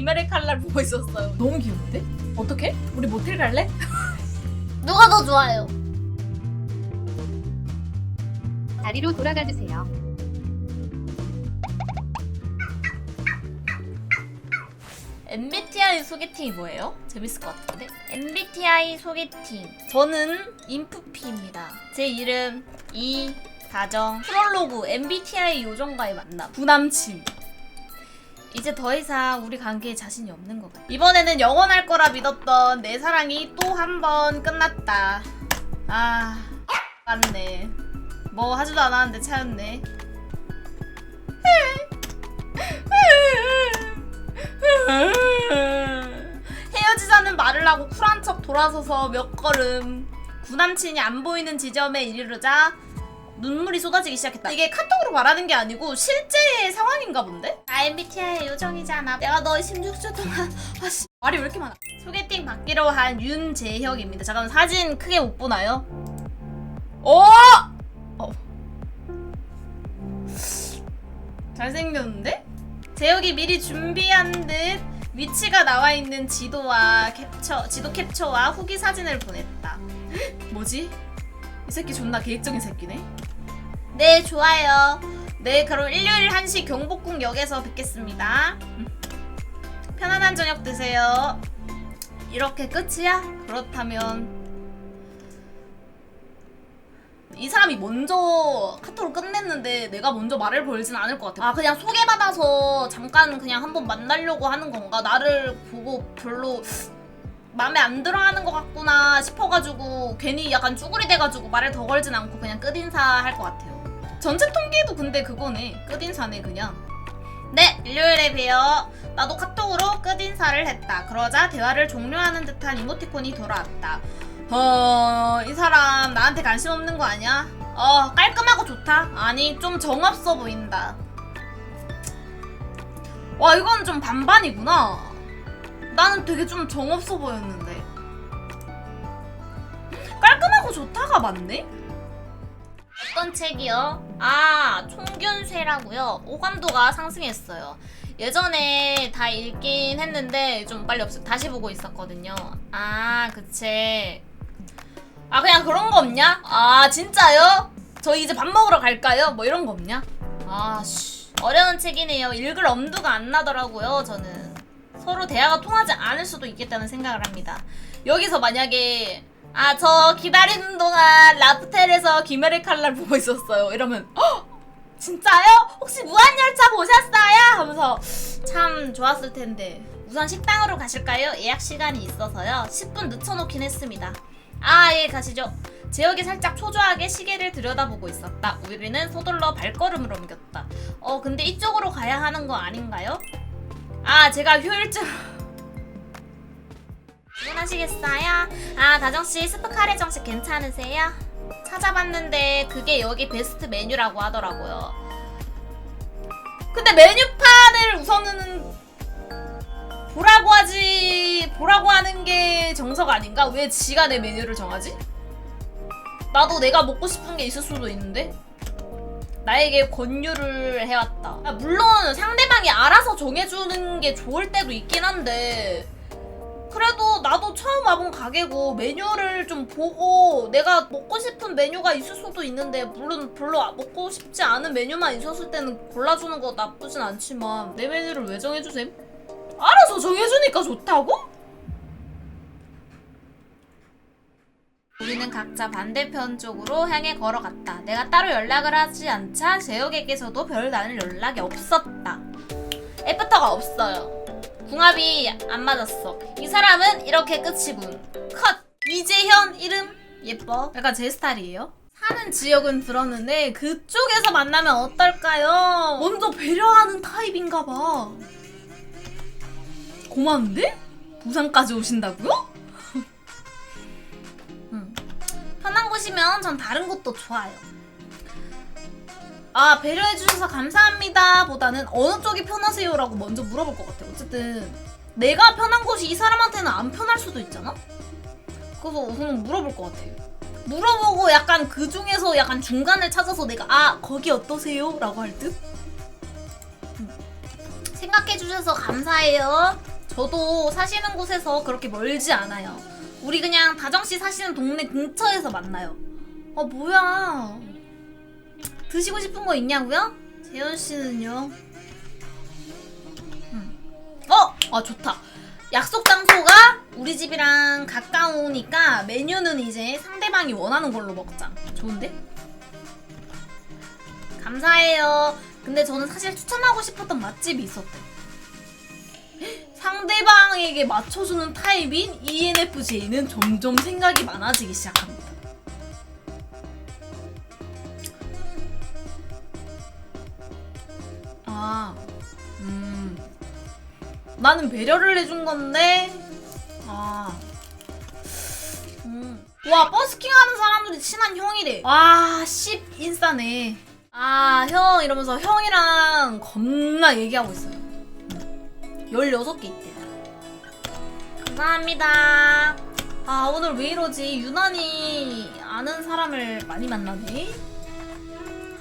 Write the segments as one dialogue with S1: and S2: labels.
S1: 김열의 칼날 보고 있었어요. 너무 귀여운데? 어떻게? 우리 모텔 갈래?
S2: 누가 더 좋아요?
S3: 다리로 돌아가 주세요.
S1: MBTI 소개팅이 뭐예요? 재밌을 것 같은데? MBTI 소개팅. 저는 인프피입니다. 제 이름 이 다정. 프롤로그 MBTI 요정과의 만남. 부남친. 이제 더 이상 우리 관계에 자신이 없는 것 같아. 이번에는 영원할 거라 믿었던 내 사랑이 또 한 번 끝났다. 아, 맞네. 뭐 하지도 않았는데 차였네. 헤어지자는 말을 하고 쿨한 척 돌아서서 몇 걸음 구남친이 안 보이는 지점에 이르르자 눈물이 쏟아지기 시작했다. 이게 카톡으로 말하는 게 아니고 실제의 상황인가 본데? 나 MBTI 요정이잖아. 내가 너 16주 동안 아씨 말이 왜 이렇게 많아? 소개팅 받기로 한 윤재혁입니다. 잠깐 만 사진 크게 못 보나요? 오! 어. 잘생겼는데? 재혁이 미리 준비한 듯 위치가 나와 있는 지도와 캡처, 지도 캡처와 후기 사진을 보냈다. 뭐지? 이 새끼 존나 계획적인 새끼네. 네, 좋아요. 네, 그럼 일요일 1시 경복궁역에서 뵙겠습니다. 음. 편안한 저녁 되세요. 이렇게 끝이야? 그렇다면 이 사람이 먼저 카톡을 끝냈는데 내가 먼저 말을 걸진 않을 것 같아. 아 그냥 소개받아서 잠깐 그냥 한번 만나려고 하는 건가? 나를 보고 별로 마음에 안 들어하는 것 같구나 싶어가지고 괜히 약간 쭈구리 돼가지고 말을 더 걸진 않고 그냥 끝인사 할 것 같아요. 전체 통계도 근데 그거네. 끝인사네 그냥. 네, 일요일에 봬요. 나도 카톡으로 끝인사를 했다. 그러자 대화를 종료하는 듯한 이모티콘이 돌아왔다. 어, 이 사람 나한테 관심 없는 거 아니야? 어, 깔끔하고 좋다. 아니, 좀 정없어 보인다. 와, 이건 좀 반반이구나. 나는 되게 좀 정없어 보였는데. 깔끔하고 좋다가 맞네? 어떤 책이요? 아, 총균쇠라고요. 오감도가 상승했어요. 예전에 다 읽긴 했는데 좀 빨리 없어. 다시 보고 있었거든요. 아, 그 책. 아, 그냥 그런 거 없냐? 아, 진짜요? 저 이제 밥 먹으러 갈까요? 뭐 이런 거 없냐? 아, 씨. 어려운 책이네요. 읽을 엄두가 안 나더라고요, 저는. 서로 대화가 통하지 않을 수도 있겠다는 생각을 합니다. 여기서 만약에 아 저 기다리는 동안 라프텔에서 김혜를 칼날 보고 있었어요. 이러면 헉! 진짜요? 혹시 무한열차 보셨어요? 하면서 참 좋았을 텐데 우선 식당으로 가실까요? 예약 시간이 있어서요. 10분 늦춰놓긴 했습니다. 아 예 가시죠. 재혁이 살짝 초조하게 시계를 들여다보고 있었다. 우리는 서둘러 발걸음을 옮겼다. 어 근데 이쪽으로 가야 하는 거 아닌가요? 아 제가 효율적 주문하시겠어요? 아 다정씨 스프 카레 정식 괜찮으세요? 찾아봤는데 그게 여기 베스트 메뉴라고 하더라고요 근데 메뉴판을 우선은 보라고 하지 보라고 하는 게 정석 아닌가? 왜 지가 내 메뉴를 정하지? 나도 내가 먹고 싶은 게 있을 수도 있는데 나에게 권유를 해왔다. 아, 물론 상대방이 알아서 정해주는 게 좋을 때도 있긴 한데 그래도 나도 처음 와본 가게고 메뉴를 좀 보고 내가 먹고 싶은 메뉴가 있을 수도 있는데 물론 별로 아- 먹고 싶지 않은 메뉴만 있었을 때는 골라주는 거 나쁘진 않지만 내 메뉴를 왜 정해주셈? 알아서 정해주니까 좋다고? 우리는 각자 반대편 쪽으로 향해 걸어갔다. 내가 따로 연락을 하지 않자 재혁에게서도 별 다른 연락이 없었다. 애프터가 없어요. 궁합이 안 맞았어. 이 사람은 이렇게 끝이군. 컷! 이재현 이름 예뻐. 약간 제 스타일이에요. 사는 지역은 들었는데 그쪽에서 만나면 어떨까요? 먼저 배려하는 타입인가 봐. 고마운데? 부산까지 오신다고요? 음. 편한 곳이면 전 다른 곳도 좋아요. 아 배려해 주셔서 감사합니다 보다는 어느 쪽이 편하세요라고 먼저 물어볼 것 같아요. 어쨌든 내가 편한 곳이 이 사람한테는 안 편할 수도 있잖아. 그래서 우선은 물어볼 것 같아요. 물어보고 약간 그 중에서 약간 중간을 찾아서 내가 아 거기 어떠세요?라고 할 듯. 음. 생각해 주셔서 감사해요. 저도 사시는 곳에서 그렇게 멀지 않아요. 우리 그냥 다정씨 사시는 동네 근처에서 만나요. 아 뭐야? 드시고 싶은 거 있냐고요? 재현 씨는요? 아 좋다. 약속 장소가 우리 집이랑 가까우니까 메뉴는 이제 상대방이 원하는 걸로 먹자. 좋은데? 감사해요. 근데 저는 사실 추천하고 싶었던 맛집이 있었대. 상대방에게 맞춰주는 타입인 ENFJ는 점점 생각이 많아지기 시작합니다. 아, 음. 나는 배려를 해준 건데, 아. 음. 와, 버스킹 하는 사람들이 친한 형이래. 와, 씹 인싸네. 아, 형, 이러면서 형이랑 겁나 얘기하고 있어요. 16개 있대. 감사합니다. 아, 오늘 왜 이러지? 유난히 아는 사람을 많이 만나네.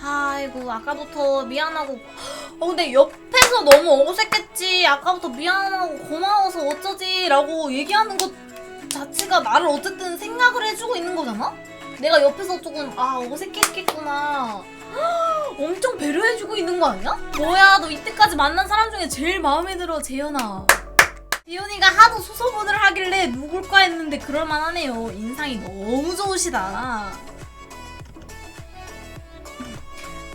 S1: 아이고, 아까부터 미안하고. 어, 근데 옆에서 너무 어색했지. 아까부터 미안하고 고마워서 어쩌지? 라고 얘기하는 것 자체가 나를 어쨌든 생각을 해주고 있는 거잖아? 내가 옆에서 조금, 아, 어색했겠구나. 엄청 배려해주고 있는 거 아니야? 뭐야, 너 이때까지 만난 사람 중에 제일 마음에 들어, 재현아. 재현이가 하도 수소문을 하길래 누굴까 했는데 그럴만하네요. 인상이 너무 좋으시다.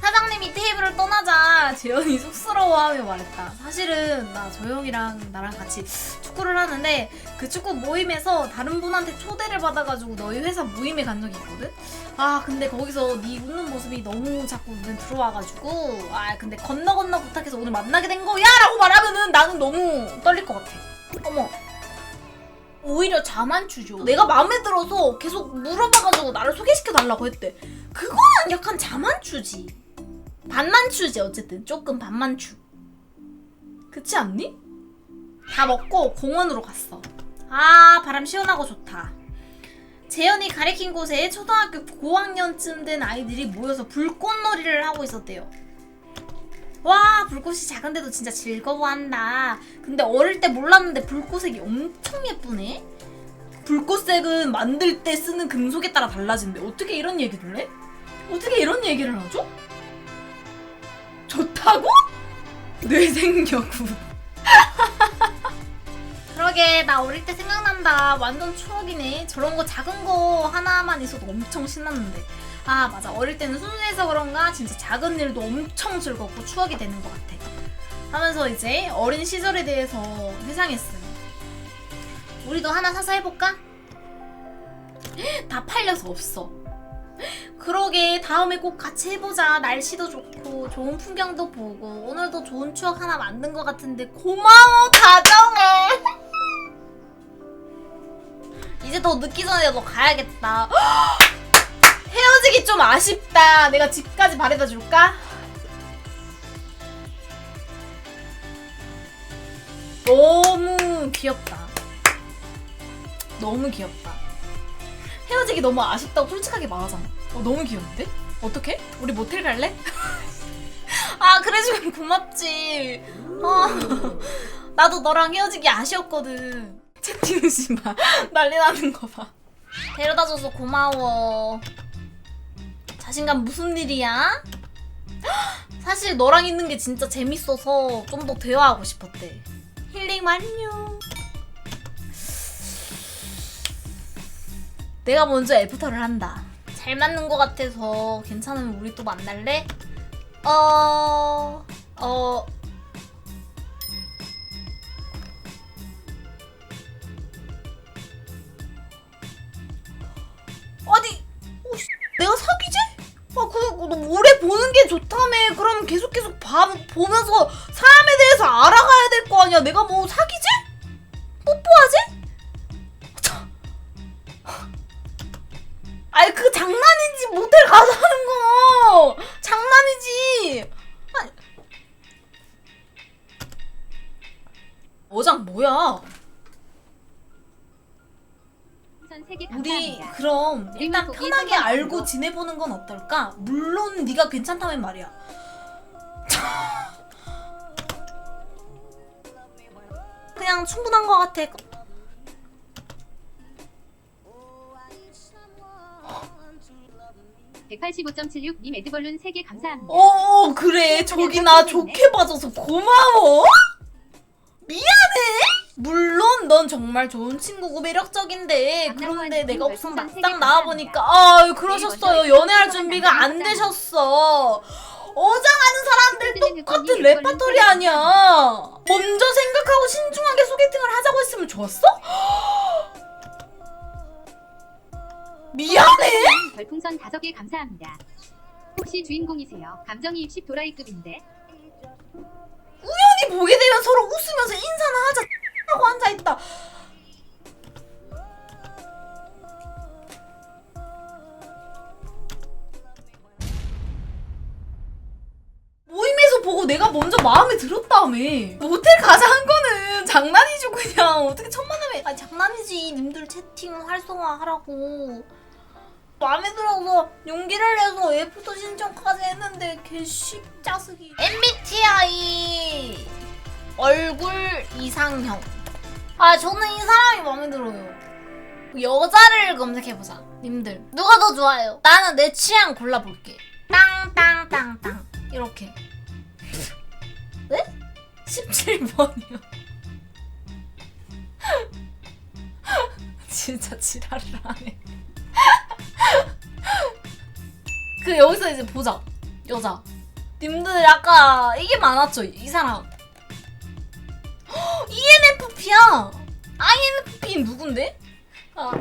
S1: 사장님이 테이블을 떠나자 재현이 쑥스러워하며 말했다. 사실은 나저 형이랑 나랑 같이 축구를 하는데 그 축구 모임에서 다른 분한테 초대를 받아가지고 너희 회사 모임에 간 적이 있거든? 아 근데 거기서 네 웃는 모습이 너무 자꾸 눈에 들어와가지고 아 근데 건너 건너 부탁해서 오늘 만나게 된 거야! 라고 말하면은 나는 너무 떨릴 것 같아. 어머. 오히려 자만추죠. 내가 마음에 들어서 계속 물어봐가지고 나를 소개시켜 달라고 했대. 그거는 약간 자만추지 반만 추지 어쨌든 조금 반만 추 그렇지 않니? 다 먹고 공원으로 갔어 아 바람 시원하고 좋다 재현이 가리킨 곳에 초등학교 고학년쯤 된 아이들이 모여서 불꽃놀이를 하고 있었대요. 와, 불꽃이 작은데도 진짜 즐거워한다. 근데 어릴 때 몰랐는데 불꽃색이 엄청 예쁘네? 불꽃색은 만들 때 쓰는 금속에 따라 달라진대. 어떻게 이런 얘기를 해? 어떻게 이런 얘기를 하죠? 좋다고? 뇌생겨구. 그러게 나 어릴 때 생각난다. 완전 추억이네. 저런 거 작은 거 하나만 있어도 엄청 신났는데. 아 맞아. 어릴 때는 순수해서 그런가? 진짜 작은 일도 엄청 즐겁고 추억이 되는 것 같아. 하면서 이제 어린 시절에 대해서 회상했어요. 우리도 하나 사서 해볼까? 다 팔려서 없어 그러게 다음에 꼭 같이 해보자. 날씨도 좋고 좋은 풍경도 보고 오늘도 좋은 추억 하나 만든 것 같은데 고마워 다정해. 이제 더 늦기 전에 너 가야겠다. 헤어지기 좀 아쉽다. 내가 집까지 바래다 줄까? 너무 귀엽다. 너무 귀엽다 헤어지기 너무 아쉽다고 솔직하게 말하잖아. 어, 너무 귀여운데? 어떡해? 우리 모텔 갈래? 아, 그래주면 고맙지. 아, 나도 너랑 헤어지기 아쉬웠거든. 채팅하지 마. 난리 나는 거 봐. 데려다줘서 고마워. 자신감 무슨 일이야? 사실 너랑 있는 게 진짜 재밌어서 좀 더 대화하고 싶었대. 힐링 완료. 내가 먼저 애프터를 한다. 잘 맞는 것 같아서 괜찮으면 우리 또 만날래? 어... 어... 아니, 어, 씨, 내가 사귀지? 아, 그, 너 오래 보는 게 좋다며. 그럼 계속 계속 봐, 보면서 사람에 대해서 알아가야 될 거 아니야. 내가 뭐 사귀지? 아니 그 장난이지 모텔 가서 하는 거 장난이지 아니. 어장 뭐야
S3: 선 3개
S1: 우리. 그럼 일단 편하게 알고? 지내보는 건 어떨까 물론 네가 괜찮다면 말이야 그냥 충분한 것 같아.
S3: 185.76님 에드벌룬 3개 감사합니다.
S1: 어 그래. 저기 나 좋게 봐줘서 고마워. 미안해. 물론 넌 정말 좋은 친구고 매력적인데 그런데 내가 없으면 막상 나와보니까 아 그러셨어요. 연애할 준비가 안 되셨어. 어장하는 사람들 똑같은 레파토리 아니야. 먼저 생각하고 신중하게 소개팅을 하자고 했으면 좋았어? 미안해.
S3: 별풍선 5개 감사합니다. 혹시 주인공이세요? 감정이 입식 도라이급인데.
S1: 우연히 보게 되면 서로 웃으면서 인사나 하자 하고 앉아 있다. 모임에서 보고 내가 먼저 마음에 들었다며. 모텔 가자 한 거는 장난이죠 그냥. 어떻게 천만남에. 아니 장난이지. 님들 채팅 활성화 하라고 마음에 들어서 용기를 내서 애프터 신청까지 했는데 개씹짜스기 MBTI 얼굴 이상형. 아 저는 이 사람이 마음에 들어요. 여자를 검색해보자 님들.
S2: 누가 더 좋아요?
S1: 나는 내 취향 골라볼게. 땅땅땅땅. 이렇게. 네? 17번이요. 진짜 지랄을 하네 그 여기서 이제 보자. 여자. 님들 아까 이게 많았죠? 이 사람. ENFP야! INFP 누군데? 아.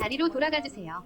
S3: 다리로 돌아가 주세요.